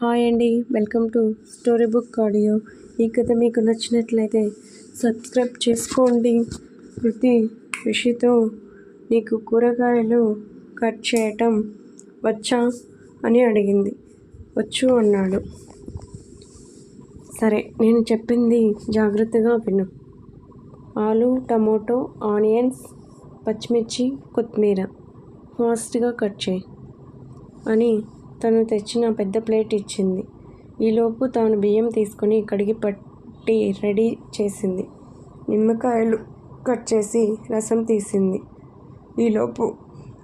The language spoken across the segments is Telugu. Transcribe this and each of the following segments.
హాయ్ అండి. Welcome to story book audio. ఈ కథ మీకు నచ్చినట్లయితే సబ్స్క్రైబ్ చేసుకోండి. కృతి ఋషితో నీకు కూరగాయలు కట్ చేయటం వచ్చా అని అడిగింది. వచ్చు అన్నాడు. సరే నేను చెప్పింది జాగ్రత్తగా విను. ఆలు టమోటో ఆనియన్స్ పచ్చిమిర్చి కొత్తిమీర ఫాస్ట్గా కట్ చేయి అని తను తెచ్చిన పెద్ద ప్లేట్ ఇచ్చింది. ఈలోపు తాను బియ్యం తీసుకొని కడిగి పట్టి రెడీ చేసింది. నిమ్మకాయలు కట్ చేసి రసం తీసింది. ఈలోపు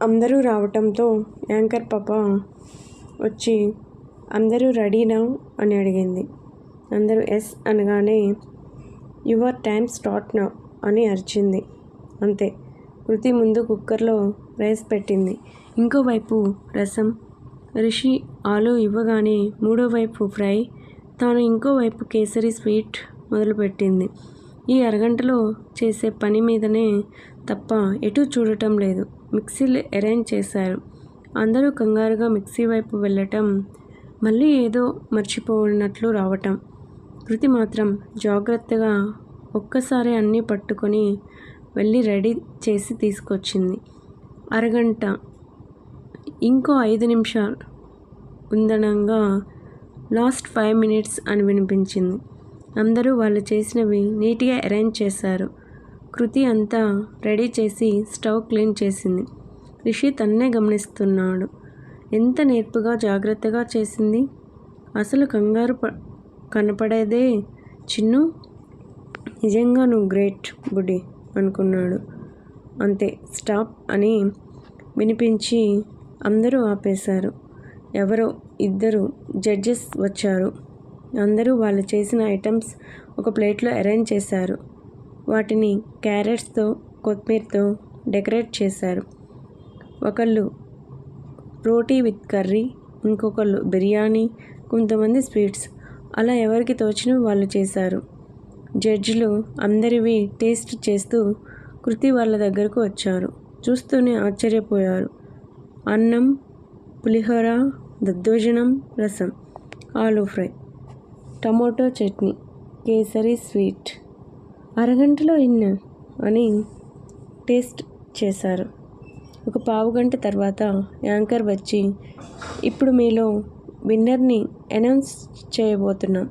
అందరూ రావటంతో యాంకర్ పాప వచ్చి అందరూ రెడీనా? అని అడిగింది. అందరూ ఎస్ అనగానే యువర్ టైమ్ స్టార్ట్ నా అని అరిచింది. అంతే. కృతి ముందు కుక్కర్లో రైస్ పెట్టింది. ఇంకోవైపు రసం రిషి ఆలు ఇవ్వగానే మూడో వైపు ఫ్రై తాను ఇంకో వైపు కేసరి స్వీట్ మొదలుపెట్టింది. ఈ అరగంటలో చేసే పని మీదనే తప్ప ఎటు చూడటం లేదు. మిక్సీలు అరేంజ్ చేశారు. అందరూ కంగారుగా మిక్సీ వైపు వెళ్ళటం మళ్ళీ ఏదో మర్చిపోయినట్లు రావటం. కృతి మాత్రం జాగ్రత్తగా ఒక్కసారి అన్నీ పట్టుకొని వెళ్ళి రెడీ చేసి తీసుకొచ్చింది. అరగంట ఇంకో ఐదు నిమిషాలు ఉందనంగా లాస్ట్ ఫైవ్ మినిట్స్ అని వినిపించింది. అందరూ వాళ్ళు చేసినవి నీట్గా అరేంజ్ చేశారు. కృతి అంతా రెడీ చేసి స్టవ్ క్లీన్ చేసింది. రిషి తన్నే గమనిస్తున్నాడు. ఎంత నేర్పుగా జాగ్రత్తగా చేసింది? అసలు కంగారు ప కనపడేదే చిన్ను? నిజంగా నువ్వు గ్రేట్ బుడి అనుకున్నాడు. అంతే స్టాప్ అని వినిపించి అందరూ ఆపేశారు. ఎవరో ఇద్దరు జడ్జెస్ వచ్చారు. అందరూ వాళ్ళు చేసిన ఐటమ్స్ ఒక ప్లేట్లో అరేంజ్ చేశారు. వాటిని క్యారెట్స్తో కొత్తిమీరతో డెకరేట్ చేశారు. ఒకళ్ళు రోటీ విత్ కర్రీ ఇంకొకళ్ళు బిర్యానీ కొంతమంది స్వీట్స్. అలా ఎవరికి తోచిన వాళ్ళు చేశారు. జడ్జిలు అందరివి టేస్ట్ చేస్తూ కృతి వాళ్ళ దగ్గరకు వచ్చారు. చూస్తూనే ఆశ్చర్యపోయారు. అన్నం పులిహోర దద్దోజనం rasam aloo fry tomato chutney kesari sweet. అరగంటలో ఇన్న అని టేస్ట్ చేశారు. ఒక పావు గంట తర్వాత యాంకర్ వచ్చి ఇప్పుడు మీలో విన్నర్ని అనౌన్స్ చేయబోతున్నాం.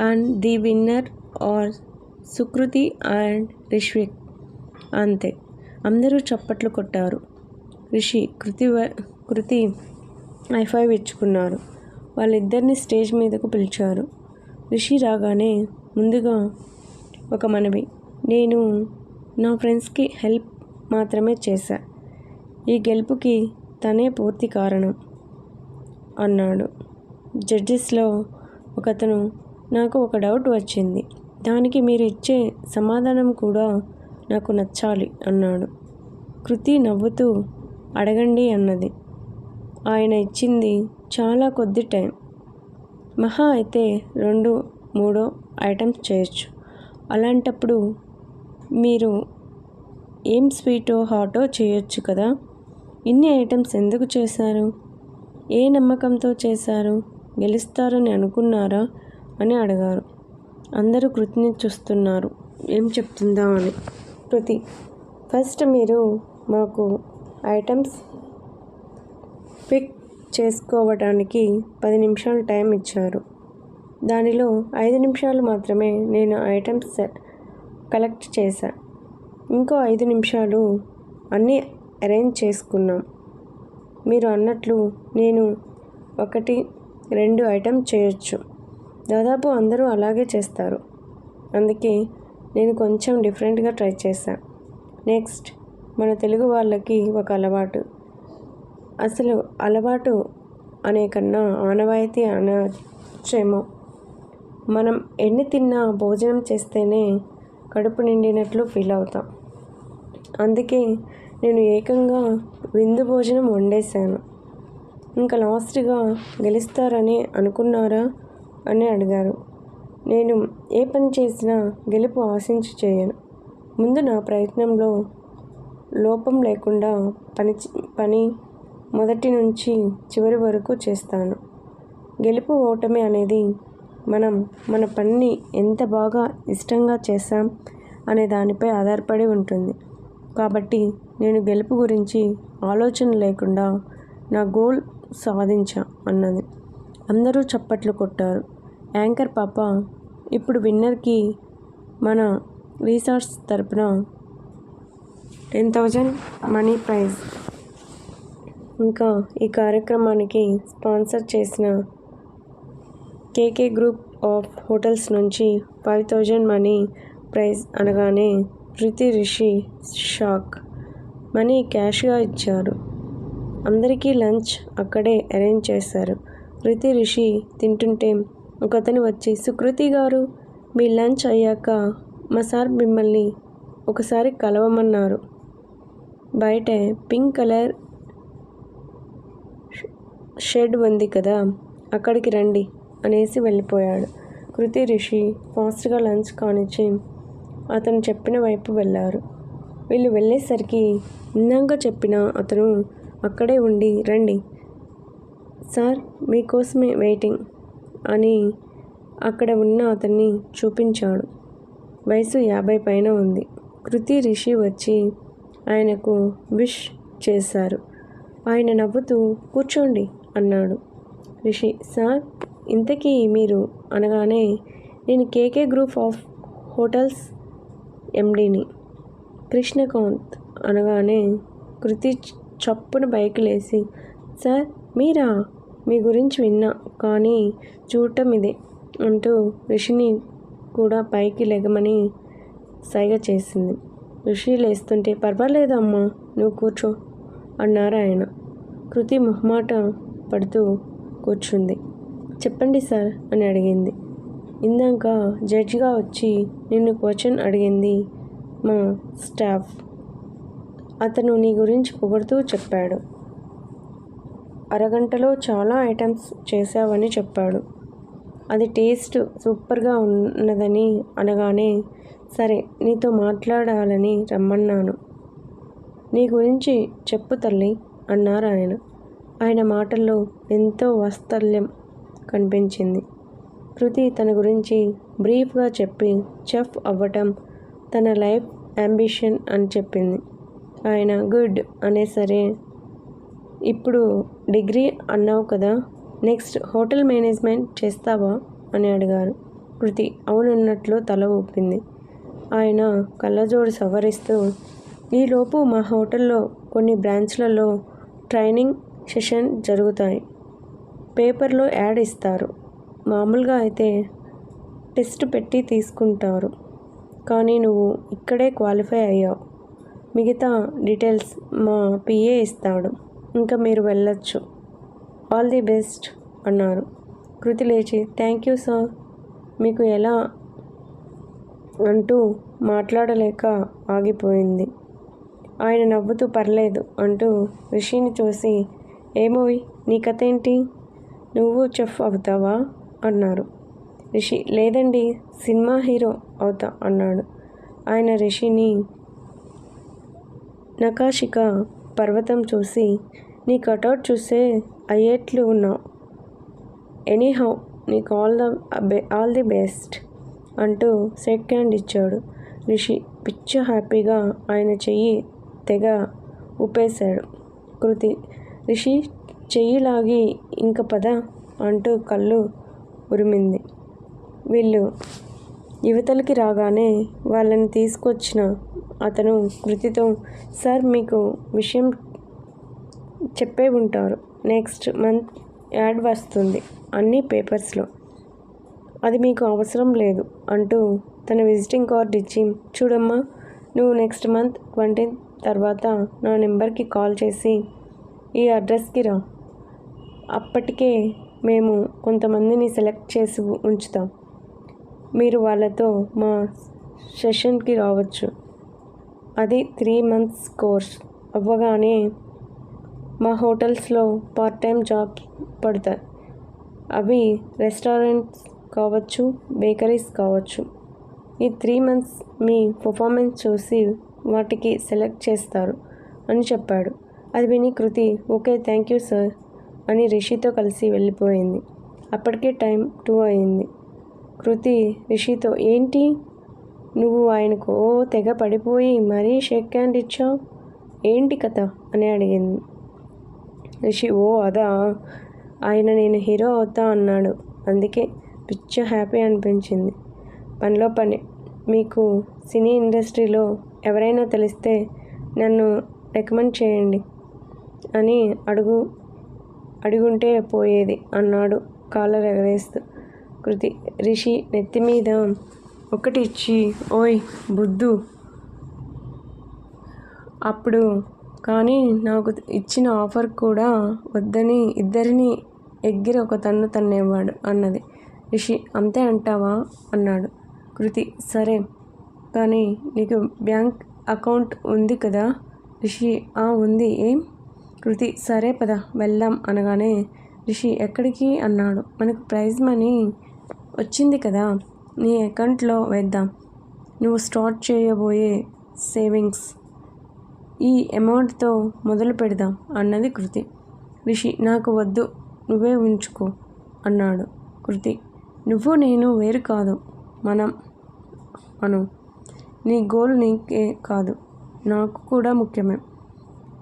And the winner are Sukriti and Rishvik. అంతే. అందరూ చప్పట్లు కొట్టారు. రిషి కృతి కృతి ఐఫైవ్ ఇచ్చుకున్నారు వాళ్ళిద్దరిని స్టేజ్ మీదకు పిలిచారు. రిషి రాగానే ముందుగా ఒక మనవి నేను నా ఫ్రెండ్స్కి హెల్ప్ మాత్రమే చేశా. ఈ గెలుపుకి తనే పూర్తి కారణం అన్నాడు. జడ్జెస్లో ఒకతను నాకు ఒక డౌట్ వచ్చింది. దానికి మీరు ఇచ్చే సమాధానం కూడా నాకు నచ్చాలి అన్నాడు. కృతి నవ్వుతూ అడగండి అన్నది. ఆయన ఇచ్చింది చాలా కొద్ది టైం. మహా అయితే రెండు మూడో ఐటమ్స్ చేయొచ్చు. అలాంటప్పుడు మీరు ఏం స్వీటో హాటో చేయొచ్చు కదా? ఇన్ని ఐటమ్స్ ఎందుకు చేశారు? ఏ నమ్మకంతో చేశారు? గెలుస్తారని అనుకున్నారా? అని అడిగారు. అందరూ కృతిని చూస్తున్నారు. ఏం చెప్తుందా అని. కృతి ఫస్ట్ మీరు మాకు ఐటమ్స్ పిక్ చేసుకోవడానికి పది నిమిషాలు టైం ఇచ్చారు. దానిలో ఐదు నిమిషాలు మాత్రమే నేను ఐటమ్స్ కలెక్ట్ చేశా. ఇంకో ఐదు నిమిషాలు అన్నీ అరేంజ్ చేసుకున్నాం. మీరు అన్నట్లు నేను ఒకటి రెండు ఐటమ్ చేయొచ్చు. దాదాపు అందరూ అలాగే చేస్తారు. అందుకే నేను కొంచెం డిఫరెంట్గా ట్రై చేశాను నెక్స్ట్ మన తెలుగు వాళ్ళకి ఒక అలవాటు. అసలు అలవాటు అనే కన్నా ఆనవాయితీ అనొచ్చేమో. మనం ఎన్ని తిన్నా భోజనం చేస్తేనే కడుపు నిండినట్లు ఫీల్ అవుతాం. అందుకే నేను ఏకంగా విందు భోజనం వండేశాను. ఇంకా లాస్ట్గా గెలుస్తారని అనుకున్నారా అని అడిగారు. నేను ఏ పని చేసినా గెలుపు ఆశించి చేయను. ముందు నా ప్రయత్నంలో లోపం లేకుండా పని పని మొదటి నుంచి చివరి వరకు చేస్తాను. గెలుపు ఓటమి అనేది మనం మన పనిని ఎంత బాగా ఇష్టంగా చేశాం అనే దానిపై ఆధారపడి ఉంటుంది. కాబట్టి నేను గెలుపు గురించి ఆలోచన లేకుండా నా గోల్ సాధించా అన్నది. అందరూ చప్పట్లు కొట్టారు. యాంకర్ పాప ఇప్పుడు విన్నర్కి మన రీసార్ట్స్ తరపున టెన్ థౌజండ్ మనీ ప్రైజ్. ఇంకా ఈ కార్యక్రమానికి స్పాన్సర్ చేసిన కేకే గ్రూప్ ఆఫ్ హోటల్స్ నుంచి ఫైవ్ థౌజండ్ మనీ ప్రైజ్ అనగానే ధృతి రిషి షాక్ మనీ క్యాష్గా ఇచ్చారు. అందరికీ లంచ్ అక్కడే అరేంజ్ చేశారు. ధృతి రిషి తింటుంటే ఒకతను వచ్చి సుకృతి గారు మీ లంచ్ అయ్యాక మా సార్ మిమ్మల్ని ఒకసారి కలవమన్నారు. బయట పింక్ కలర్ షెడ్ ఉంది కదా అక్కడికి రండి అనేసి వెళ్ళిపోయాడు. కృతి రిషి ఫాస్ట్గా లంచ్ కానిచ్చి అతను చెప్పిన వైపు వెళ్ళారు. వీళ్ళు వెళ్ళేసరికి ఇందాక చెప్పిన అతను అక్కడే ఉండి రండి. సార్ మీకోసమే వెయిటింగ్ అని అక్కడ ఉన్న అతన్ని చూపించాడు. వయసు యాభై పైన ఉంది. కృతి రిషి వచ్చి ఆయనకు విష్ చేశారు. ఆయన నవ్వుతూ కూర్చోండి అన్నాడు. రిషి సార్ ఇంతకీ మీరు అనగానే నేను K K group of hotels ఎండీని Krishnakanth అనగానే కృతి చప్పున బైకులేసి సార్ మీరా? మీ గురించి విన్నా కానీ చూడటం ఇదే అంటూ రిషిని కూడా పైకి లెగమని సైగ చేసింది. ఋషి లేస్తుంటే పర్వాలేదమ్మా నువ్వు కూర్చో అన్నారు ఆయన. కృతి మొహమాట పడుతూ కూర్చుంది. చెప్పండి సార్ అని అడిగింది. ఇందాక జడ్జిగా వచ్చి నిన్ను క్వశ్చన్ అడిగింది మా స్టాఫ్. అతను నీ గురించి పొగుడుతూ చెప్పాడు. అరగంటలో చాలా ఐటమ్స్ చేశావని చెప్పాడు. అది టేస్ట్ సూపర్గా ఉన్నదని అనగానే సరే నీతో మాట్లాడాలని రమ్మన్నాను. నీ గురించి చెప్పు తల్లి అన్నారు ఆయన. ఆయన మాటల్లో ఎంతో వాత్సల్యం కనిపించింది. కృతి తన గురించి బ్రీఫ్గా చెప్పి చెఫ్ అవ్వటం తన లైఫ్ అంబిషన్ అని చెప్పింది. ఆయన గుడ్ అనే సరే ఇప్పుడు డిగ్రీ అన్నావు కదా నెక్స్ట్ హోటల్ మేనేజ్మెంట్ చేస్తావా? అని అడిగారు. కృతి అవునన్నట్లు తల ఊపింది. ఆయన కళ్ళజోడు సవరిస్తూ ఈలోపు మా హోటల్లో కొన్ని బ్రాంచ్లలో ట్రైనింగ్ సెషన్ జరుగుతాయి. పేపర్లో యాడ్ ఇస్తారు. మామూలుగా అయితే టెస్ట్ పెట్టి తీసుకుంటారు. కానీ నువ్వు ఇక్కడే క్వాలిఫై అయ్యావు. మిగతా డీటెయిల్స్ మా పిఏ ఇస్తాడు. ఇంకా మీరు వెళ్ళొచ్చు. ఆల్ ది బెస్ట్ అన్నారు. కృతి లేచి థ్యాంక్ యూ సార్. మీకు ఎలా అంటూ మాట్లాడలేక ఆగిపోయింది. ఆయన నవ్వుతూ పర్లేదు అంటూ రిషిని చూసి ఏమోయ్ నీ కథ ఏంటి నువ్వు చెఫ్ అవుతావా? అన్నారు. రిషి లేదండి సినిమా హీరో అవుతా అన్నాడు. ఆయన రిషిని నకాశిక పర్వతం చూసి నీ కటౌట్ చూసే అయ్యేట్లు ఉన్నావు. ఎనీహౌ నీకు all the all the best. అంటూ షేక్ హ్యాండ్ ఇచ్చాడు. రిషి పిచ్చ హ్యాపీగా ఆయన చెయ్యి తెగ ఊపేశాడు. కృతి రిషి చెయ్యి లాగి ఇంక పద అంటూ కళ్ళు ఉరిమింది. వీళ్ళు యువతలకి రాగానే వాళ్ళని తీసుకొచ్చిన అతను కృతితో సార్ మీకు విషయం చెప్పే ఉంటారు. నెక్స్ట్ మంత్ యాడ్ వస్తుంది అన్ని పేపర్స్లో. అది మీకు అవసరం లేదు అంటూ తన విజిటింగ్ కార్డ్ ఇచ్చి చూడమ్మా నువ్వు నెక్స్ట్ మంత్ ట్వంటీ తర్వాత నా నెంబర్కి కాల్ చేసి ఈ అడ్రస్కి రా. అప్పటికే మేము కొంతమందిని సెలెక్ట్ చేసి ఉంచుతాం. మీరు వాళ్ళతో మా సెషన్కి రావచ్చు. అది త్రీ మంత్స్ కోర్స్. అవ్వగానే మా హోటల్స్లో పార్ట్ టైం జాబ్స్ పడతాయి. అవి రెస్టారెంట్స్ కావచ్చు బేకరీస్ కావచ్చు. ఈ త్రీ మంత్స్ మీ పర్ఫార్మెన్స్ చూసి వాటికి సెలెక్ట్ చేస్తారు అని చెప్పాడు. అది విని Kriti okay thank you sir అని రిషితో కలిసి వెళ్ళిపోయింది. అప్పటికే టైం టూ అయింది. కృతి రిషితో ఏంటి? నువ్వు ఆయనకు ఓ తెగ పడిపోయి మరీ షేక్ హ్యాండ్ ఇచ్చావు? ఏంటి కథ? అని అడిగింది. రిషి ఓ అదా. ఆయన నేను హీరో అవుతా అన్నాడు. అందుకే పిచ్చ హ్యాపీ అనిపించింది. పనిలో పని. మీకు సినీ ఇండస్ట్రీలో ఎవరైనా తెలిస్తే నన్ను రికమెండ్ చేయండి అని అడుగు అడుగుంటే పోయేది అన్నాడు కాలర్ ఎగరేస్తూ. కృతి రిషి నెత్తి మీద ఒకటి ఇచ్చి ఓయ్ బుద్ధు! అప్పుడు కానీ నాకు ఇచ్చిన ఆఫర్ కూడా వద్దని ఇద్దరిని ఎగ్గిరి ఒక తన్ను తన్నేవాడు అన్నది. రిషి అంతే అంటావా? అన్నాడు. కృతి సరే కానీ నీకు బ్యాంక్ అకౌంట్ ఉంది కదా? రిషి ఆ ఉంది. ఏం? కృతి సరే పద వెళ్దాం అనగానే రిషి ఎక్కడికి? అన్నాడు. మనకు ప్రైజ్ మనీ వచ్చింది కదా? నీ అకౌంట్లో వేద్దాం. నువ్వు స్టార్ట్ చేయబోయే సేవింగ్స్ ఈ అమౌంట్తో మొదలు పెడదాం అన్నది కృతి. రిషి నాకు వద్దు నువ్వే ఉంచుకో అన్నాడు కృతి. నువ్వు నేను వేరు కాదు. మనం అను నీ గోల్ నీకే కాదు. నాకు కూడా ముఖ్యమే.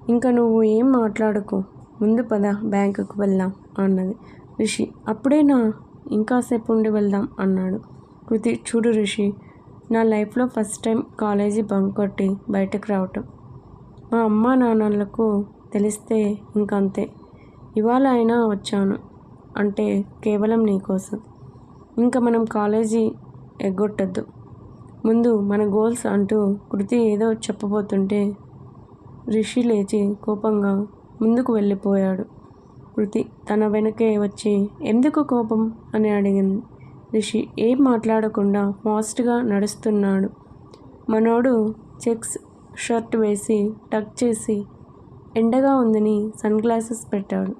ఇంకా నువ్వు ఏం మాట్లాడుకో? ముందు పద బ్యాంకుకు వెళ్దాం అన్నది. రిషి అప్పుడేనా? ఇంకాసేపు ఉండి వెళ్దాం అన్నాడు. కృతి చూడు రిషి నా లైఫ్లో ఫస్ట్ టైం కాలేజీ బంక్ కొట్టి బయటకు రావటం. మా అమ్మ నాన్నలకు తెలిస్తే ఇంకంతే. ఇవాళ అయినా వచ్చాను. అంటే కేవలం నీకోసం ఇంకా మనం కాలేజీ ఎగ్గొట్టద్దు. ముందు మన గోల్స్ అంటూ కృతి ఏదో చెప్పబోతుంటే రిషి లేచి కోపంగా ముందుకు వెళ్ళిపోయాడు. కృతి తన వెనకే వచ్చి ఎందుకు కోపం? అని అడిగింది. రిషి ఏం మాట్లాడకుండా ఫాస్ట్గా నడుస్తున్నాడు. మనోడు చెక్స్ షర్ట్ వేసి టక్ చేసి ఎండగా ఉందని సన్ గ్లాసెస్ పెట్టాడు.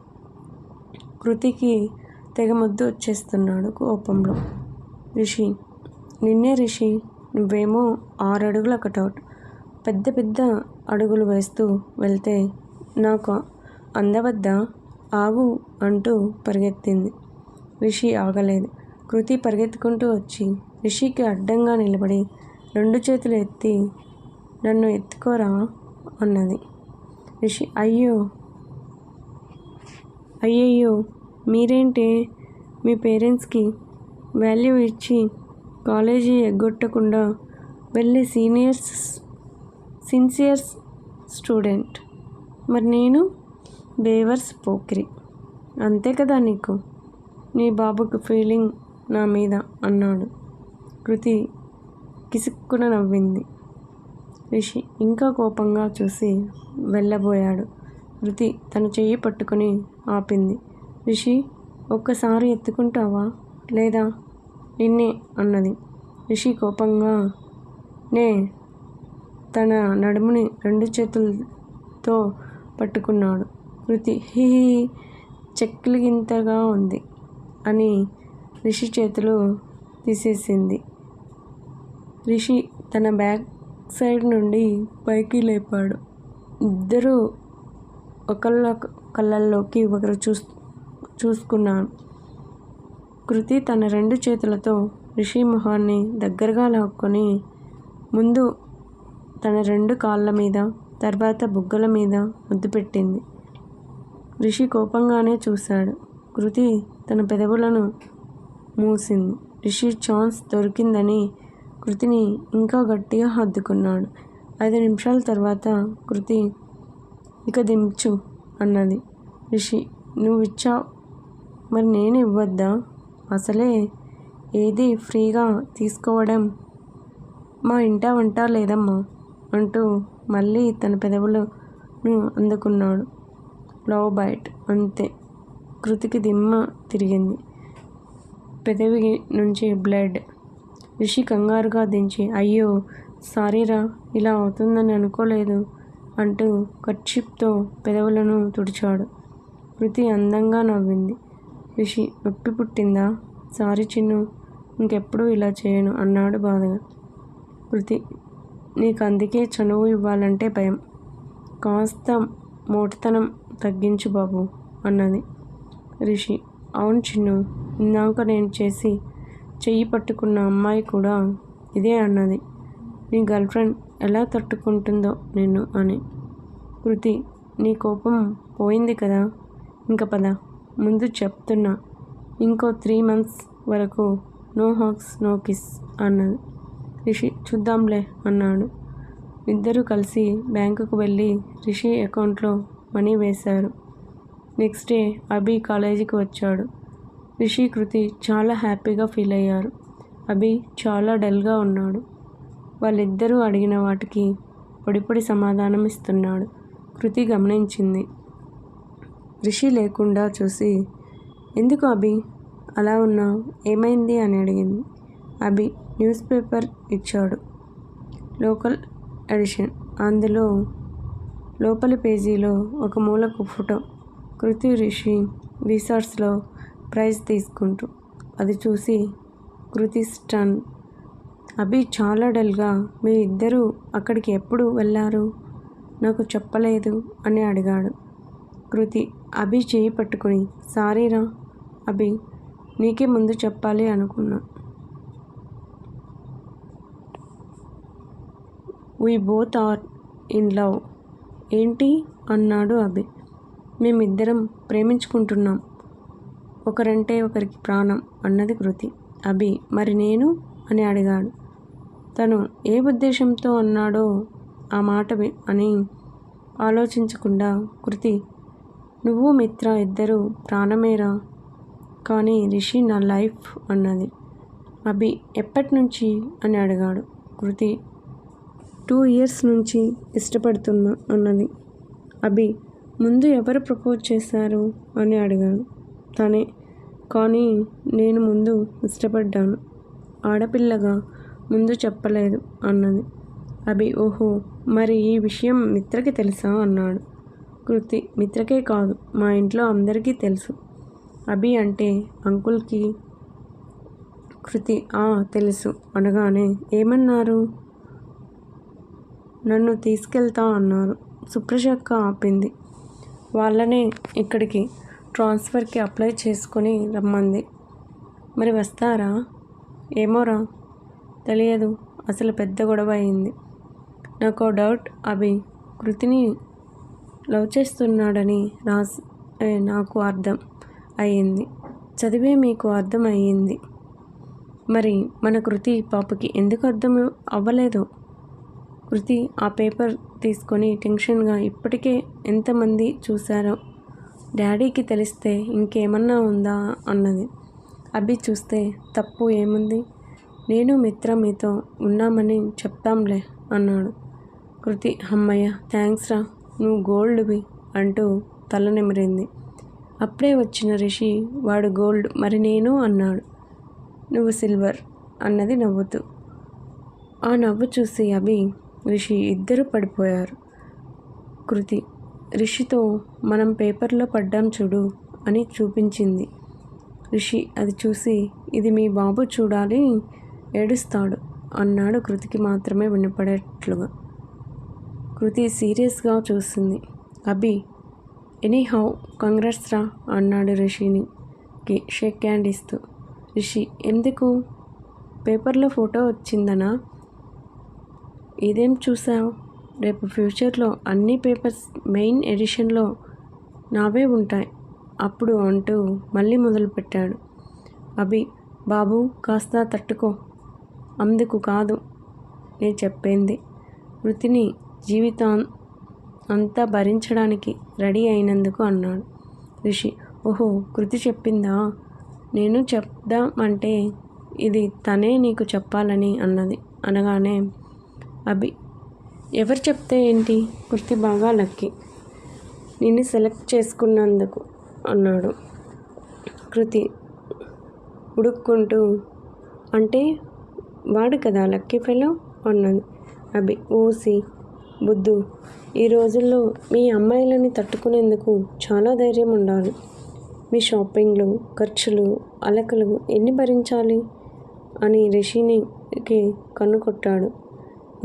కృతికి తెగ ముద్దు వచ్చేస్తున్నాడు కోపంలో. రిషి నిన్నే రిషి నువ్వేమో ఆరు అడుగులు కటౌట్. పెద్ద పెద్ద అడుగులు వేస్తూ వెళ్తే నాకు అందవద్ద ఆగు అంటూ పరిగెత్తింది. రిషి ఆగలేదు. కృతి పరిగెత్తుకుంటూ వచ్చి రిషికి అడ్డంగా నిలబడి రెండు చేతులు ఎత్తి నన్ను ఎత్తుకోరా అన్నది. రిషి అయ్యో అయ్యయ్యో మీరేంటి? మీ పేరెంట్స్కి వాల్యూ ఇచ్చి కాలేజీ ఎగ్గొట్టకుండా వెళ్ళి సీనియర్స్ సిన్సియర్స్ స్టూడెంట్. మరి నేను? బేవర్స్ పోక్రి. అంతే కదా నీకు? నీ బాబుకు ఫీలింగ్ నా మీద అన్నాడు. కృతి కిసుక్కున నవ్వింది. రిషి ఇంకా కోపంగా చూసి వెళ్ళబోయాడు. కృతి తన చెయ్యి పట్టుకొని ఆపింది. రిషి ఒక్కసారి ఎత్తుకుంటావా లేదా? నిన్నే అన్నది. రిషి కోపంగా నే తన నడుముని రెండు చేతులతో పట్టుకున్నాడు. కృతి హీ చెక్కిలిగింతగా ఉంది అని రిషి చేతులు తీసేసింది. రిషి తన బ్యాక్ సైడ్ నుండి పైకి లేపాడు. ఇద్దరూ ఒకళ్ళ కళ్ళల్లోకి ఒకరు చూస్తూ చూసుకున్నాను. కృతి తన రెండు చేతులతో రిషి మొహాన్ని దగ్గరగా లాక్కొని ముందు తన రెండు కాళ్ళ మీద తర్వాత బుగ్గల మీద ముద్దు పెట్టింది. రిషి కోపంగానే చూశాడు. కృతి తన పెదవులను మూసింది. రిషి ఛాన్స్ దొరికిందని కృతిని ఇంకా గట్టిగా హద్దుకున్నాడు. ఐదు నిమిషాల తర్వాత కృతి ఇక దించు అన్నది. రిషి నువ్వు ఇచ్చావు మరి నేను ఇవ్వద్దా? అసలే ఏది ఫ్రీగా తీసుకోవడం? మా ఇంటా వంట లేదమ్మా అంటూ మళ్ళీ తన పెదవులను అందుకున్నాడు. లవ్ బైట్ అంతే. కృతికి దిమ్మ తిరిగింది. పెదవి నుంచి బ్లడ్. రిషి కంగారుగా దించి అయ్యో సారీరా ఇలా అవుతుందని అనుకోలేదు అంటూ కర్చిప్తో పెదవులను తుడిచాడు. కృతి అందంగా నవ్వింది. రిషి నొప్పి పుట్టిందా? సారీ చిన్ను ఇంకెప్పుడు ఇలా చేయను అన్నాడు బాధగా. కృతి నీకు అందుకే చనువు ఇవ్వాలంటే భయం. కాస్త మోటతనం తగ్గించు బాబు అన్నది రిషి. అవును చిన్ను ఇందాక నేను చేసి చెయ్యి పట్టుకున్న అమ్మాయి కూడా ఇదే అన్నది. నీ గర్ల్ ఫ్రెండ్ ఎలా తట్టుకుంటుందో నిన్ను అని. కృతి నీ కోపం పోయింది కదా ఇంక పద. ముందు చెప్తున్నా. ఇంకో త్రీ మంత్స్ వరకు నో హాక్స్ నో కిస్ అన్నది. రిషి చూద్దాంలే అన్నాడు. ఇద్దరూ కలిసి బ్యాంకుకు వెళ్ళి రిషి అకౌంట్లో మనీ వేశారు. నెక్స్ట్ డే అభి కాలేజీకి వచ్చాడు. రిషి కృతి చాలా హ్యాపీగా ఫీల్ అయ్యారు. అభి చాలా డల్గా ఉన్నాడు. వాళ్ళిద్దరూ అడిగిన వాటికి పొడిపొడి సమాధానం ఇస్తున్నాడు కృతి గమనించింది. రిషి లేకుండా చూసి ఎందుకు అభి? అలా ఉన్నావు? ఏమైంది? అని అడిగింది. అభి న్యూస్ పేపర్ ఇచ్చాడు. Local edition. అందులో లోపలి పేజీలో ఒక మూలకు ఫోటో. కృతి రిషి రీసార్ట్స్లో ప్రైజ్ తీసుకుంటూ. అది చూసి కృతి స్టన్. అభి చాలా డల్గా. మీ ఇద్దరూ అక్కడికి ఎప్పుడు వెళ్ళారు? నాకు చెప్పలేదు అని అడిగాడు కృతి. అభి చేయి పట్టుకుని సారీరా అభి నీకే ముందు చెప్పాలి అనుకున్నా. We both are in love ఏంటి? అన్నాడు అభి. మేమిద్దరం ప్రేమించుకుంటున్నాం. ఒకరంటే ఒకరికి ప్రాణం అన్నది కృతి. అభి మరి నేను? అని అడిగాడు. తను ఏ ఉద్దేశంతో అన్నాడో ఆ మాట అని ఆలోచించకుండా కృతి నువ్వు మిత్ర ఇద్దరు ప్రాణమేరా కానీ రిషి నా లైఫ్ అన్నది. అభి ఎప్పటి నుంచి అని అడిగాడు. కృతి టూ ఇయర్స్ నుంచి ఇష్టపడుతున్నా అన్నది. అభి ముందు ఎవరు ప్రపోజ్ చేశారు? అని అడిగాడు. తనే. కానీ నేను ముందు ఇష్టపడ్డాను. ఆడపిల్లగా ముందు చెప్పలేదు అన్నది. అభి ఓహో మరి ఈ విషయం మిత్రకి తెలుసా? అన్నాడు. కృతి మిత్రకే కాదు మా ఇంట్లో అందరికీ తెలుసు. అభి అంటే అంకుల్కి కృతి ఆ తెలుసు అనగానే ఏమన్నారు? నన్ను తీసుకెళ్తా అన్నారు. సుప్రశక్క ఆపింది. వాళ్ళనే ఇక్కడికి ట్రాన్స్ఫర్కి అప్లై చేసుకొని రమ్మంది. మరి వస్తారా? ఏమోరా తెలియదు. అసలు పెద్ద గొడవ అయింది. నాకు డౌట్ అభి. కృతిని లవ్ చేస్తున్నాడని నా నాకు అర్థం అయ్యింది. చదివే మీకు అర్థం అయ్యింది. మరి మన కృతి పాపకి ఎందుకు అర్థం అవ్వలేదు? కృతి ఆ పేపర్ తీసుకొని టెన్షన్గా ఇప్పటికే ఎంతమంది చూశారో డాడీకి తెలిస్తే ఇంకేమన్నా ఉందా అన్నది. అభి చూస్తే తప్పు ఏముంది? నేను మిత్ర మీతో ఉన్నామని చెప్తాంలే అన్నాడు. కృతి అమ్మయ్య థ్యాంక్స్ రా. నువ్వు గోల్డ్వి అంటూ తల నిమిరింది. అప్పుడే వచ్చిన రిషి వాడు గోల్డ్ మరి నేను అన్నాడు. నువ్వు సిల్వర్ అన్నది నవ్వుతూ. ఆ నవ్వు చూసి అభి రిషి ఇద్దరు పడిపోయారు. కృతి రిషితో మనం పేపర్లో పడ్డాం చూడు అని చూపించింది. రిషి అది చూసి ఇది మీ బాబు చూడాలి ఏడుస్తాడు అన్నాడు కృతికి మాత్రమే వినపడేట్లుగా. కృతి సీరియస్గా చూసింది. అభి ఎనీ హౌ కంగ్రెస్ రా అన్నాడు రిషినికి షేక్ హ్యాండ్ ఇస్తూ. రిషి ఎందుకు? పేపర్లో ఫోటో వచ్చిందనా? ఇదేం చూసావు? రేపు ఫ్యూచర్లో అన్ని పేపర్స్ మెయిన్ ఎడిషన్లో నావే ఉంటాయి అప్పుడు అంటూ మళ్ళీ మొదలుపెట్టాడు. అభి బాబు కాస్త తట్టుకో. అందుకు కాదు నేను చెప్పింది. వృత్తిని జీవితం అంతా భరించడానికి రెడీ అయినందుకు అన్నాడు. ఋషి ఓహో కృతి చెప్పిందా? నేను చెప్దామంటే ఇది తనే నీకు చెప్పాలని అన్నది. అనగానే అభి ఎవరు చెప్తే ఏంటి? కృతి బాగా లక్కీ. నిన్ను సెలెక్ట్ చేసుకున్నందుకు అన్నాడు. కృతి ఉడుక్కుంటూ అంటే వాడు కదా లక్కీ ఫెలో? అన్నది. అభి ఓసి బుద్ధు ఈ రోజుల్లో మీ అమ్మాయిలని తట్టుకునేందుకు చాలా ధైర్యం ఉండాలి. మీ షాపింగ్లు ఖర్చులు అలకలు ఎన్ని భరించాలి అని రిషినికి కన్ను కొట్టాడు.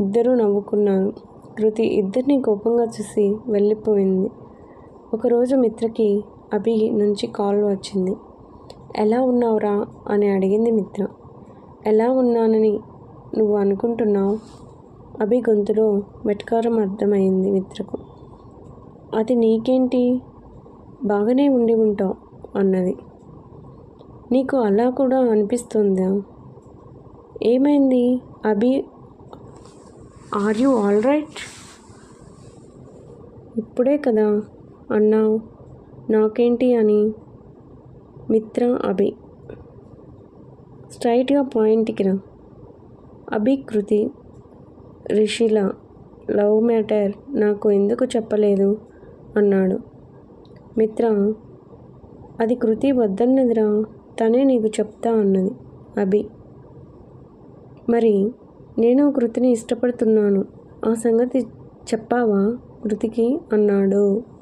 ఇద్దరూ నవ్వుకున్నారు. కృతి ఇద్దరిని కోపంగా చూసి వెళ్ళిపోయింది. ఒకరోజు మిత్రకి అభి నుంచి కాల్ వచ్చింది. ఎలా ఉన్నావురా? అని అడిగింది మిత్ర. ఎలా ఉన్నానని నువ్వు అనుకుంటున్నావు? అభి గొంతులో వెటకారం అర్థమైంది మిత్రకు. అది నీకేంటి? బాగానే ఉండి ఉంటావు అన్నది. నీకు అలా కూడా అనిపిస్తుందా? ఏమైంది? Abhi are you all right? ఇప్పుడే కదా అన్నావు. నాకేంటి అని? మిత్ర అభి. స్ట్రైట్గా పాయింట్కి రా. అభి కృతి రిషిల లవ్ మ్యాటర్ నాకు ఎందుకు చెప్పలేదు? అన్నాడు. మిత్ర అది కృతి వద్దన్నదిరా తనే నీకు చెప్తా అన్నది అభి. మరి నేను కృతిని ఇష్టపడుతున్నాను ఆ సంగతి చెప్పావా కృతికి? అన్నాడు.